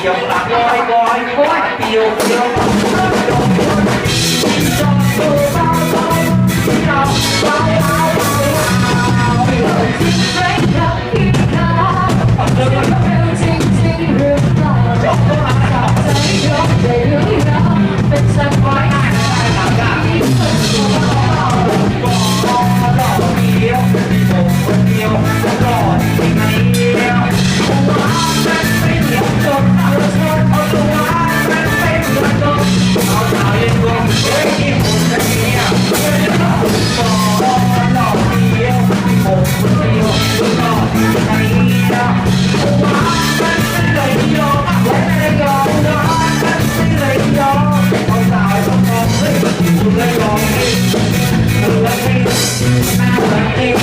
เสียวปากลอยลอยโอ้ยเปียวเปียว Thank